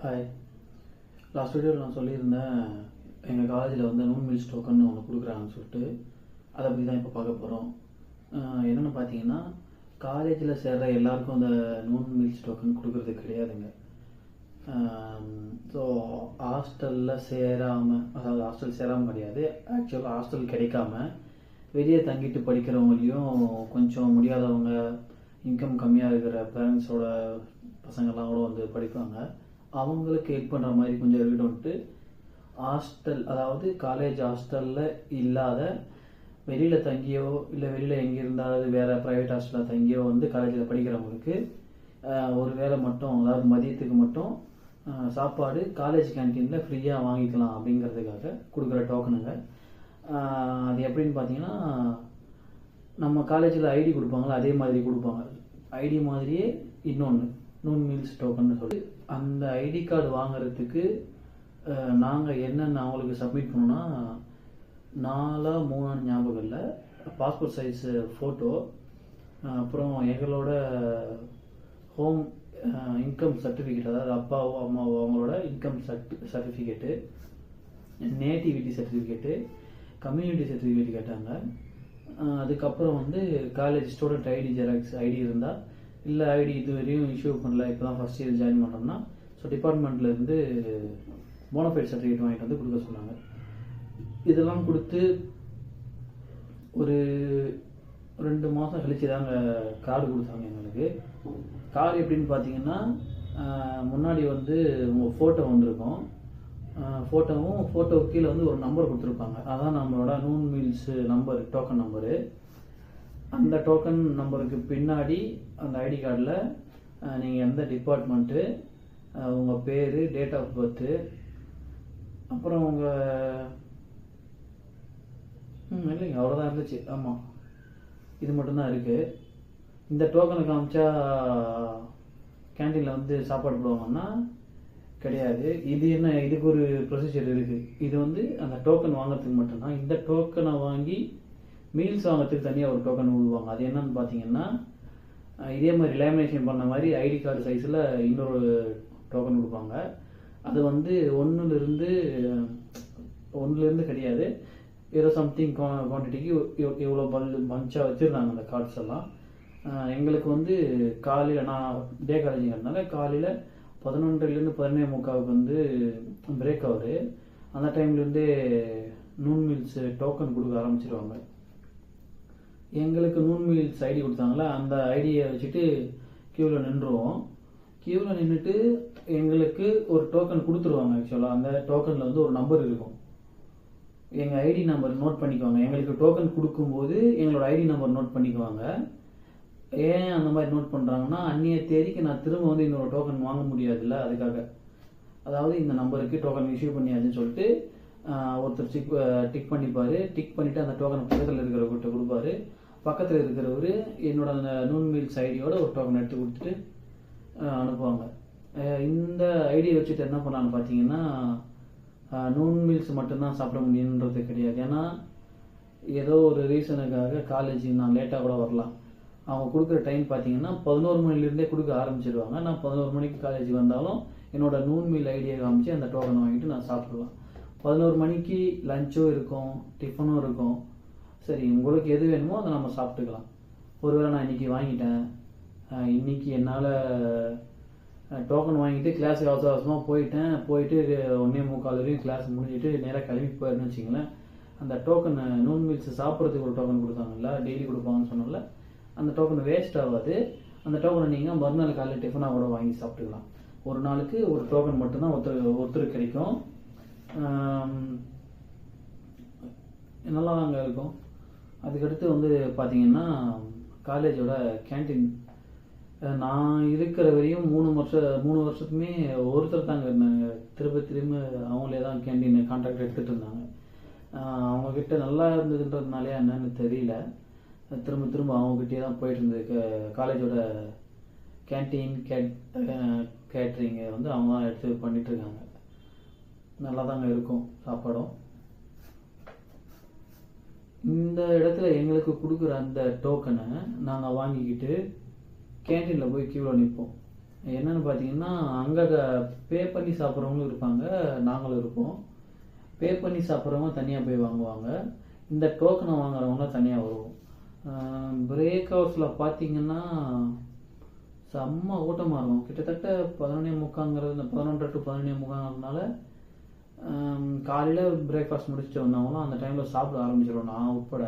Hi last வீடியோவில் நான் சொல்லியிருந்தேன் எங்கள் காலேஜில் வந்து நூன் மில்ஸ் டோக்கன் ஒன்று கொடுக்குறாங்கன்னு சொல்லிட்டு அதை பற்றி தான் இப்போ பார்க்க போகிறோம் என்னென்னு பார்த்தீங்கன்னா காலேஜில் சேர்ற எல்லாருக்கும் அந்த நூன் மில்ஸ் டோக்கன் கொடுக்குறது கிடையாதுங்க. ஸோ ஹாஸ்டலில் சேராமல் அதாவது ஹாஸ்டல் சேராமல் கிடையாது ஆக்சுவலாக ஹாஸ்டல் கிடைக்காம வெளியே தங்கிட்டு படிக்கிறவங்களையும் கொஞ்சம் முடியாதவங்க இன்கம் கம்மியாக இருக்கிற பேரண்ட்ஸோட பசங்கள்லாம் கூட வந்து படிப்பாங்க. அவங்களுக்கு ஹெல்ப் பண்ணுற மாதிரி கொஞ்சம் இருக்கட்டும்ட்டு ஹாஸ்டல் அதாவது காலேஜ் ஹாஸ்டலில் இல்லாத வெளியில் தங்கியோ இல்லை வெளியில் எங்கே இருந்தாலும் வேறு ப்ரைவேட் ஹாஸ்டலில் தங்கியோ வந்து காலேஜில் படிக்கிறவங்களுக்கு ஒரு வேளை மட்டும் அதாவது மதியத்துக்கு மட்டும் சாப்பாடு காலேஜ் கேன்டீனில் ஃப்ரீயாக வாங்கிக்கலாம் அப்படிங்கிறதுக்காக கொடுக்குற டோக்கனுங்க அது எப்படின்னு பார்த்தீங்கன்னா நம்ம காலேஜில் ஐடி கொடுப்பாங்களோ அதே மாதிரி கொடுப்பாங்க. ஐடி மாதிரியே இன்னொன்று நூன் மீல்ஸ் டோக்கன் சொல்லி அந்த ஐடி கார்டு வாங்குறதுக்கு நாங்கள் என்னென்ன அவங்களுக்கு சப்மிட் பண்ணோம்னா நாலா மூணு ஞாபகம் இல்லை. பாஸ்போர்ட் சைஸு ஃபோட்டோ அப்புறம் எங்களோட ஹோம் இன்கம் சர்டிஃபிகேட் அதாவது அப்பாவோ அம்மாவோ அவங்களோட income சர்டி certificate nativity certificate community certificate கேட்டாங்க. அதுக்கப்புறம் வந்து college student ID xerox ID இருந்தால் இல்லை ஐடி இது வரையும் இஷ்யூ பண்ணல. இப்போ தான் ஃபஸ்ட் இயர் ஜாயின் பண்ணோம்னா ஸோ டிபார்ட்மெண்ட்லேருந்து போனஃபைட் சர்டிஃபிகேட் வாங்கிட்டு வந்து கொடுக்க சொன்னாங்க. இதெல்லாம் கொடுத்து ஒரு ரெண்டு மாதம் கழிச்சு தாங்க கார்டு கொடுத்தாங்க எங்களுக்கு. கார் எப்படின்னு பார்த்தீங்கன்னா முன்னாடி வந்து உங்கள் ஃபோட்டோ வந்திருக்கும் ஃபோட்டோவும் ஃபோட்டோ கீழே வந்து ஒரு நம்பர் கொடுத்துருப்பாங்க. அதான் நம்மளோட noon meals number token number அந்த டோக்கன் நம்பருக்கு பின்னாடி அந்த ஐடி கார்டில் நீங்கள் எந்த டிபார்ட்மெண்ட்டு உங்கள் பேர் டேட் ஆஃப் பர்த்து அப்புறம் உங்கள் ம் இல்லைங்க அவ்வளோதான் இருந்துச்சு. ஆமாம் இது மட்டும்தான் இருக்குது இந்த டோக்கனை காமிச்சா கேண்டீனில் வந்து சாப்பாடு போடுவாங்கன்னா கிடையாது. இது என்ன இதுக்கு ஒரு ப்ரொசீஜர் இருக்குது இது வந்து அந்த டோக்கன் வாங்குறதுக்கு மட்டும்தான். இந்த டோக்கனை வாங்கி மீல்ஸ் வாங்கிறதுக்கு தனியாக ஒரு டோக்கன் விடுவாங்க அது என்னன்னு பார்த்தீங்கன்னா இதே மாதிரி லேமினேஷன் பண்ண மாதிரி ஐடி கார்டு சைஸில் இன்னொரு டோக்கன் கொடுப்பாங்க. அது வந்து ஒன்றுலேருந்து ஒன்றுலேருந்து கிடையாது. ஏதோ சம்திங் குவான்டிட்டிக்கு இவ்வளோ பல் பஞ்சாக வச்சுருந்தாங்க அந்த கார்ட்ஸ் எல்லாம். எங்களுக்கு வந்து காலையில் நான் டே காலேஜுங்கிறதுனால காலையில் பதினொன்றுலேருந்து பதினேழு முக்காவுக்கு வந்து பிரேக் ஆகுது. அந்த டைம்லேருந்தே நூன் மில்ஸ் டோக்கன் கொடுக்க ஆரம்பிச்சிருவாங்க. எங்களுக்கு நூன்மீல்ஸ் ஐடி கொடுத்தாங்களா? அந்த ஐடியை வச்சுட்டு க்யூவில் நின்றுவோம். க்யூவில் நின்றுட்டு எங்களுக்கு ஒரு டோக்கன் கொடுத்துருவாங்க ஆக்சுவலாக அந்த டோக்கனில் வந்து ஒரு நம்பர் இருக்கும். எங்கள் ஐடி நம்பர் நோட் பண்ணிக்குவாங்க. எங்களுக்கு டோக்கன் கொடுக்கும்போது எங்களோட ஐடி நம்பர் நோட் பண்ணிக்குவாங்க. ஏன் அந்த மாதிரி நோட் பண்ணுறாங்கன்னா அந்நிய தேதிக்கு நான் திரும்ப வந்து இன்னொரு டோக்கன் வாங்க முடியாதுல்ல அதுக்காக. அதாவது இந்த நம்பருக்கு டோக்கன் இஷ்யூ பண்ணியாதுன்னு சொல்லிட்டு ஒருத்தர் டிக் டிக் பண்ணிப்பார். டிக் பண்ணிவிட்டு அந்த டோக்கன் பக்கத்தில் இருக்கிறவர்கிட்ட கொடுப்பாரு. பக்கத்தில் இருக்கிறவர் என்னோட அந்த நூன் மீல்ஸ் ஐடியோட ஒரு டோக்கன் எடுத்து கொடுத்துட்டு அனுப்புவாங்க. இந்த ஐடியை வச்சுட்டு என்ன பண்ணான்னு பார்த்தீங்கன்னா நூன் மீல்ஸ் மட்டும்தான் சாப்பிட முடியுன்றது கிடையாது. ஏன்னா ஏதோ ஒரு ரீசனுக்காக காலேஜ் நான் லேட்டாக கூட வரலாம். அவங்க கொடுக்குற டைம் பார்த்தீங்கன்னா பதினோரு மணிலேருந்தே கொடுக்க ஆரம்பிச்சிடுவாங்க நான் பதினோரு மணிக்கு காலேஜ் வந்தாலும் என்னோட நூன் மீல் ஐடியை காமிச்சு அந்த டோக்கன் வாங்கிட்டு நான் சாப்பிடுவேன். பதினோரு மணிக்கு லஞ்சும் இருக்கும் டிஃபனும் இருக்கும். சரி உங்களுக்கு எது வேணுமோ அதை நம்ம சாப்பிட்டுக்கலாம். ஒருவேளை நான் இன்னைக்கு வாங்கிட்டேன். இன்றைக்கி இன்னைக்கு என்னால் டோக்கன் வாங்கிட்டு கிளாஸ் அவசர அவசரமாக போயிட்டேன். போயிட்டு ஒன்றே முக்கால் வரையும் கிளாஸ் முடிஞ்சிட்டு நேராக கிளம்பி போயிருன்னு வச்சிங்களேன் அந்த டோக்கன் நூன் மில்ஸ் சாப்பிட்றதுக்கு ஒரு டோக்கன் கொடுத்தாங்கல்ல டெய்லி கொடுப்பாங்கன்னு சொன்னோம்ல அந்த டோக்கன் வேஸ்ட் ஆகாது. அந்த டோக்கனை நீங்கள் மறுநாள் காலையில் டிஃபனாக கூட வாங்கி சாப்பிட்டுக்கலாம். ஒரு நாளுக்கு ஒரு டோக்கன் மட்டும்தான் ஒருத்தர் ஒருத்தருக்கு கிடைக்கும். நல்லா தாங்க இருக்கும். அதுக்கடுத்து வந்து பார்த்தீங்கன்னா காலேஜோட கேண்டீன் நான் இருக்கிற வரையும் மூணு வருஷம் மூணு வருஷத்துமே ஒருத்தர் தாங்க இருந்தாங்க. திரும்ப திரும்ப அவங்களே தான் கேண்டீன் கான்ட்ராக்ட் எடுத்துகிட்டு இருந்தாங்க. அவங்கக்கிட்ட நல்லா இருந்ததுன்றதுனாலே என்னன்னு தெரியல. திரும்ப திரும்ப அவங்ககிட்டயே தான் போயிட்டு இருந்தது. காலேஜோட கேன்டீன் கேட் கேட்ரிங்கை வந்து அவங்க தான் எடுத்து பண்ணிகிட்ருக்காங்க நல்லா தாங்க இருக்கும் சாப்பாடும். இந்த இடத்துல எங்களுக்கு கொடுக்குற அந்த டோக்கனை நாங்கள் வாங்கிக்கிட்டு கேன்டீனில் போய் கீழே நிற்போம் என்னென்னு பார்த்தீங்கன்னா அங்கே பே பண்ணி சாப்பிட்றவங்களும் இருப்பாங்க நாங்களும் இருப்போம். பே பண்ணி சாப்பிட்றவங்க தனியாக போய் வாங்குவாங்க. இந்த டோக்கனை வாங்குறவங்க தனியாக வருவோம். பிரேக் ஹவுஸில் பார்த்தீங்கன்னா செம்ம கூட்டமாக இருக்கும். கிட்டத்தட்ட பதினொன்னே முக்காங்கிறது இந்த பதினொன்றரை டு பதினொன்னே முக்காங்கிறதுனால காலையில் பிரேக்ஃபாஸ்ட் முடிச்சுட்டு வந்தவங்களும் அந்த டைமில் சாப்பிட ஆரம்பிச்சிடும் நான் உட்பட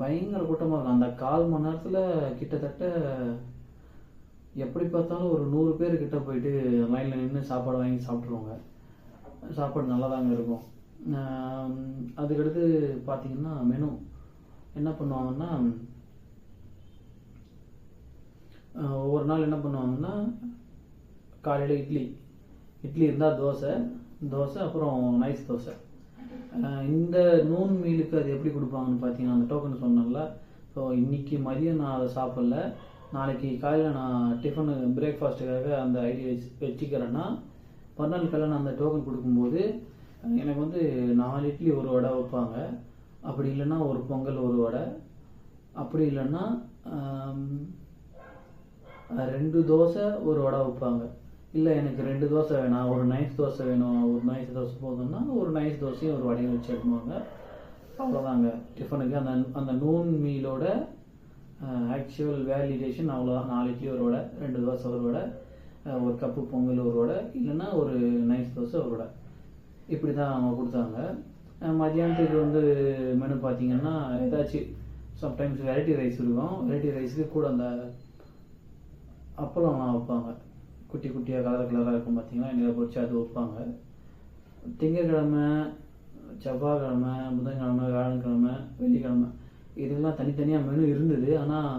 பயங்கர கூட்டமாக இருக்கும். அந்த கால் மணி நேரத்தில் கிட்டத்தட்ட எப்படி பார்த்தாலும் ஒரு நூறு பேர் கிட்ட போயிட்டு லைனில் நின்று சாப்பாடு வாங்கி சாப்பிட்ருவாங்க சாப்பாடு நல்லா தாங்க இருக்கும் அதுக்கடுத்து பார்த்தீங்கன்னா மெனு என்ன பண்ணுவாங்கன்னா ஒவ்வொரு நாள் என்ன பண்ணுவாங்கன்னா காலையில் இட்லி. இட்லி இருந்தால் தோசை தோசை அப்புறம் நைஸ் தோசை. இந்த நூன் மீலுக்கு அது எப்படி கொடுப்பாங்கன்னு பார்த்தீங்கன்னா அந்த டோக்கன் சொன்னல ஸோ இன்னைக்கு மதியம் நான் அதை சாப்பிடல. நாளைக்கு காலையில் நான் டிஃபனு பிரேக்ஃபாஸ்ட்டுக்காக அந்த ஐடியா வச்சு வச்சுக்கிறேன்னா மறுநாள் காலையில் நான் அந்த டோக்கன் கொடுக்கும்போது எனக்கு வந்து நாலு இட்லி ஒரு வடை வைப்பாங்க. அப்படி இல்லைன்னா ஒரு பொங்கல் ஒரு வடை. அப்படி இல்லைன்னா ரெண்டு தோசை ஒரு வடை வைப்பாங்க. இல்லை எனக்கு ரெண்டு தோசை வேணாம். ஒரு நைஸ் தோசை வேணும். ஒரு நைஸ் தோசை போதும்னா ஒரு நைஸ் தோசையும் ஒரு வடையும் வச்சு எடுத்துவாங்க அவ்வளோதாங்க டிஃபனுக்கு அந்த அந்த நூன் மீலோட ஆக்சுவல் வேலிடேஷன் அவ்வளோதான் நாலு இட்லி ஒரு வடை ரெண்டு தோசை ஒரு வடை ஒரு கப்பு பொங்கல் ஒரு வடை இல்லைன்னா ஒரு நைஸ் தோசை ஒரு வடை. இப்படி தான் அவங்க கொடுத்தாங்க. மதியானத்துக்கு வந்து மெனு பார்த்தீங்கன்னா ஏதாச்சும் சம்டைம்ஸ் வெரைட்டி ரைஸ் இருக்கும். வெரைட்டி ரைஸுக்கு கூட அந்த அப்பளம் வைப்பாங்க. குட்டி குட்டியாக கலர் கலராக இருக்கும் பார்த்தீங்கன்னா எண்ணெயில் பொரிச்சு அது வைப்பாங்க. திங்கக்கிழமை செவ்வாய்க்கிழமை புதன்கிழமை வியாழக்கிழமை வெள்ளிக்கிழமை இதெல்லாம் தனித்தனியாக மெனு இருந்தது. ஆனால்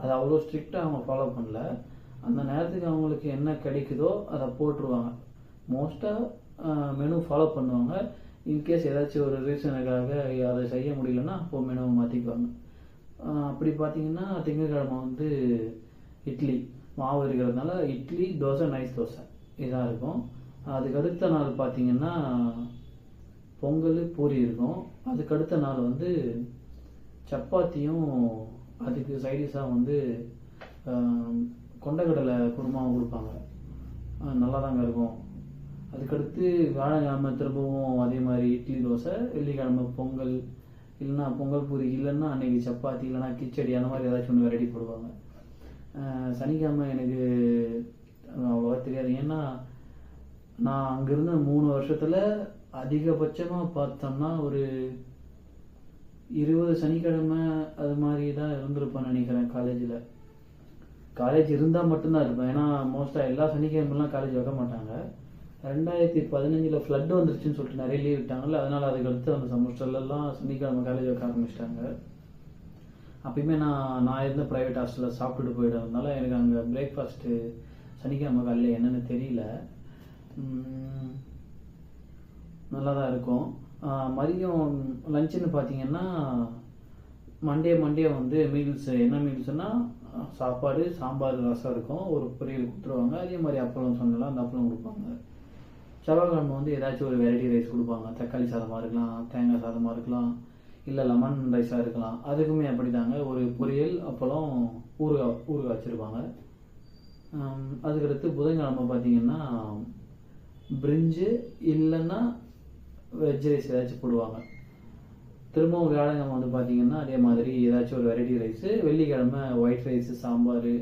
அது அவ்வளோ ஸ்ட்ரிக்டாக அவங்க ஃபாலோ பண்ணல. அந்த நேரத்துக்கு அவங்களுக்கு என்ன கிடைக்குதோ அதை போட்டுருவாங்க. மோஸ்ட்டாக மெனு ஃபாலோ பண்ணுவாங்க. இன்கேஸ் ஏதாச்சும் ஒரு ரீசனுக்காக அதை செய்ய முடியலன்னா அப்போ மெனுவை மாற்றிக்குவாங்க அப்படி பார்த்தீங்கன்னா திங்கக்கிழமை வந்து இட்லி. மாவு இருக்கிறதுனால இட்லி தோசை நைஸ் தோசை. இதாக இருக்கும். அதுக்கு அடுத்த நாள் பார்த்தீங்கன்னா பொங்கல் பூரி இருக்கும். அதுக்கு அடுத்த நாள் வந்து சப்பாத்தியும் அதுக்கு சைடிஷாக வந்து கொண்டக்கடலை குருமாவும் கொடுப்பாங்க. நல்லா தாங்க இருக்கும். அதுக்கடுத்து வியாழக்கிழமை திரும்பவும் அதே மாதிரி இட்லி தோசை வெள்ளிக்கிழமை பொங்கல் இல்லைன்னா பொங்கல் பூரி இல்லைன்னா அன்னைக்கு சப்பாத்தி இல்லைன்னா கிச்சடி அந்த மாதிரி ஏதாச்சும் ஒன்று வெரைட்டி போடுவாங்க. சனிக்கிழமை எனக்கு அவ்வளோவா தெரியாது. ஏன்னா நான் அங்கேருந்த மூணு வருஷத்தில் அதிகபட்சமாக பார்த்தோம்னா ஒரு இருபது சனிக்கிழமை அது மாதிரி தான் இருந்திருப்பேன்னு நினைக்கிறேன் காலேஜில். காலேஜ் இருந்தால் மட்டும்தான் இருப்பேன். ஏன்னா மோஸ்ட்டாக எல்லா சனிக்கிழமெல்லாம் காலேஜ் வைக்க மாட்டாங்க. ரெண்டாயிரத்தி பதினஞ்சில் ஃப்ளட் வந்துருச்சுன்னு சொல்லிட்டு நிறைய லீவ் விட்டாங்கல்ல அதனால் அதுக்கு அடுத்து அந்த செமஸ்டர்லலாம் சனிக்கிழமை காலேஜ் வைக்க ஆரம்பிச்சிட்டாங்க. அப்பயுமே நான் நான் இருந்த ப்ரைவேட் ஹாஸ்டலில் சாப்பிட்டுட்டு போயிடுறதுனால எனக்கு அங்கே பிரேக்ஃபாஸ்ட்டு சனிக்கிழமை காலையில் என்னென்னு தெரியல. நல்லா தான் இருக்கும். மதியம் லஞ்சுன்னு பார்த்தீங்கன்னா மண்டே மண்டே வந்து மீல்ஸ் என்ன மீல்ஸ்னால் சாப்பாடு சாம்பார் ரசம் இருக்கும். ஒரு பொரியல் கொடுத்துருவாங்க. அதே மாதிரி அப்பளம் சொன்னலாம் அந்த அப்பளம் கொடுப்பாங்க. செவ்வாய்க்கிழமை வந்து ஏதாச்சும் ஒரு வெரைட்டி ரைஸ் கொடுப்பாங்க. தக்காளி சாதமாக இருக்கலாம் தேங்காய் சாதமாக இருக்கலாம். இல்லை லெமன் ரைஸாக இருக்கலாம். அதுக்குமே அப்படிதாங்க. ஒரு பொரியல் அப்பளம் ஊறுகாய் ஊறுகாய் வச்சுருப்பாங்க. அதுக்கடுத்து புதன்கிழமை பார்த்தீங்கன்னா பிரிஞ்சு இல்லைன்னா வெஜ் ரைஸ் ஏதாச்சும் போடுவாங்க. திரும்பவும் வியாழக்கிழமை வந்து பார்த்தீங்கன்னா அதே மாதிரி ஏதாச்சும் ஒரு வெரைட்டி ரைஸு வெள்ளிக்கிழமை ஒயிட் ரைஸு சாம்பார்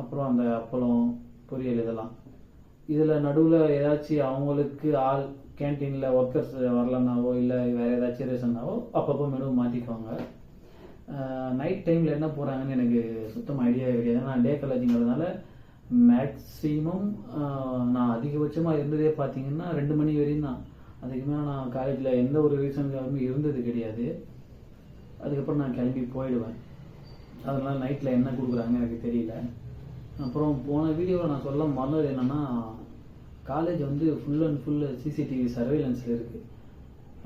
அப்புறம் அந்த அப்பளம் பொரியல் இதெல்லாம். இதில் நடுவில் ஏதாச்சும் அவங்களுக்கு ஆள் கேன்டீனில் ஒர்க்கர்ஸ் வரலனாவோ இல்லை வேறு ஏதாச்சும் ரீசன்னாவோ அப்பப்போ மெனு மாற்றிக்குவாங்க நைட் டைமில் என்ன போகிறாங்கன்னு எனக்கு சுத்தமாக ஐடியா கிடையாது. நான் டே காலேஜுங்கிறதுனால மேக்ஸிமம் நான் அதிகபட்சமாக இருந்ததே பார்த்தீங்கன்னா ரெண்டு மணி வரையும் தான். அதுக்கு மேலே நான் காலேஜில் எந்த ஒரு ரீசனுக்காகவும் இருந்தது கிடையாது. அதுக்கப்புறம் நான் கிளம்பி போயிடுவேன். அதனால் நைட்டில் என்ன கொடுக்குறாங்க எனக்கு தெரியல. அப்புறம் போன வீடியோவில் நான் சொல்ல மறந்தது என்னென்னா காலேஜ் வந்து ஃபுல் அண்ட் ஃபுல் சிசிடிவி சர்வேலன்ஸில் இருக்குது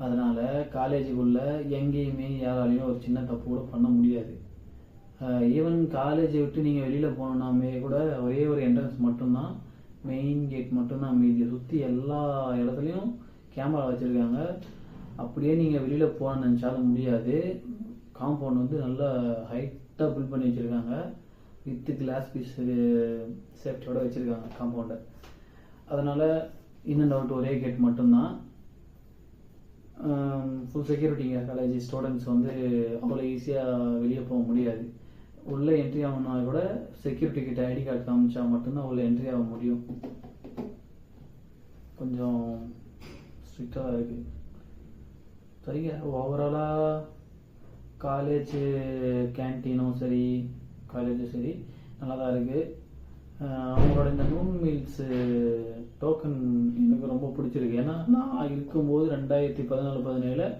அதனால் காலேஜுக்குள்ளே எங்கேயுமே யாராலையும் ஒரு சின்ன தப்பு கூட பண்ண முடியாது. ஈவன் காலேஜை விட்டு நீங்கள் வெளியில் போனோம்னாமே கூட ஒரே ஒரு என்ட்ரன்ஸ் மட்டும்தான். மெயின் கேட் மட்டும்தான் மீதி. சுற்றி எல்லா இடத்துலையும் கேமரா வச்சுருக்காங்க. அப்படியே நீங்கள் வெளியில் போக நினச்சாலும் முடியாது. காம்பவுண்ட் வந்து நல்லா ஹைட்டாக பில் பண்ணி வச்சுருக்காங்க. வித்து கிளாஸ் பீஸ் சேஃப்டியோட வச்சுருக்காங்க காம்பவுண்டை அதனால் இன்னும் டவுட் ஒரே கேட் மட்டும்தான். ஃபுல் செக்யூரிட்டிங்க காலேஜ் ஸ்டூடெண்ட்ஸ் வந்து அவ்வளோ ஈஸியாக வெளியே போக முடியாது. உள்ளே என்ட்ரி ஆகணும்னா கூட செக்யூரிட்டி கிட்ட ஐடி கார்டு காமிச்சா மட்டும்தான் உள்ளே என்ட்ரி ஆக முடியும். கொஞ்சம் ஸ்ட்ரிக்டாக இருக்குது சரிங்க ஓவராலாக காலேஜ் கேன்டீனும் சரி காலேஜும் சரி நல்லா தான் இருக்குது அவங்களோட இந்த நூன் மீல்ஸு டோக்கன் எனக்கு ரொம்ப பிடிச்சிருக்கு. ஏன்னா நான் இருக்கும்போது ரெண்டாயிரத்தி பதினாலு பதினேழில்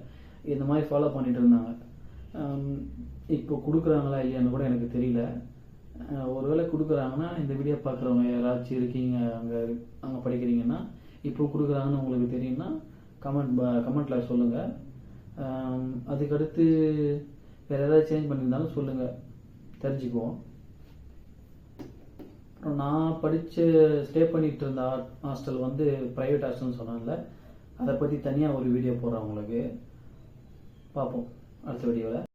இந்த மாதிரி ஃபாலோ பண்ணிட்டு இருந்தாங்க. இப்போ கொடுக்குறாங்களா இல்லையான்னு கூட எனக்கு தெரியல. ஒருவேளை கொடுக்குறாங்கன்னா இந்த வீடியோ பார்க்குறவங்க யாராச்சும் இருக்கீங்க அங்கே அங்கே படிக்கிறீங்கன்னா இப்போ கொடுக்குறாங்கன்னு உங்களுக்கு தெரியும்னா கமெண்ட் கமெண்ட்டில் சொல்லுங்கள் அதுக்கடுத்து வேறு ஏதாவது சேஞ்ச் பண்ணியிருந்தாலும் சொல்லுங்கள் தெரிஞ்சுக்குவோம். நான் படித்து ஸ்டே பண்ணிட்டு இருந்த ஹாஸ்டல் வந்து ப்ரைவேட் ஹாஸ்டல்னு சொன்னேன்ல அதை பற்றி தனியாக ஒரு வீடியோ போடுறேன் உங்களுக்கு. பார்ப்போம். அடுத்த வீடியோவில்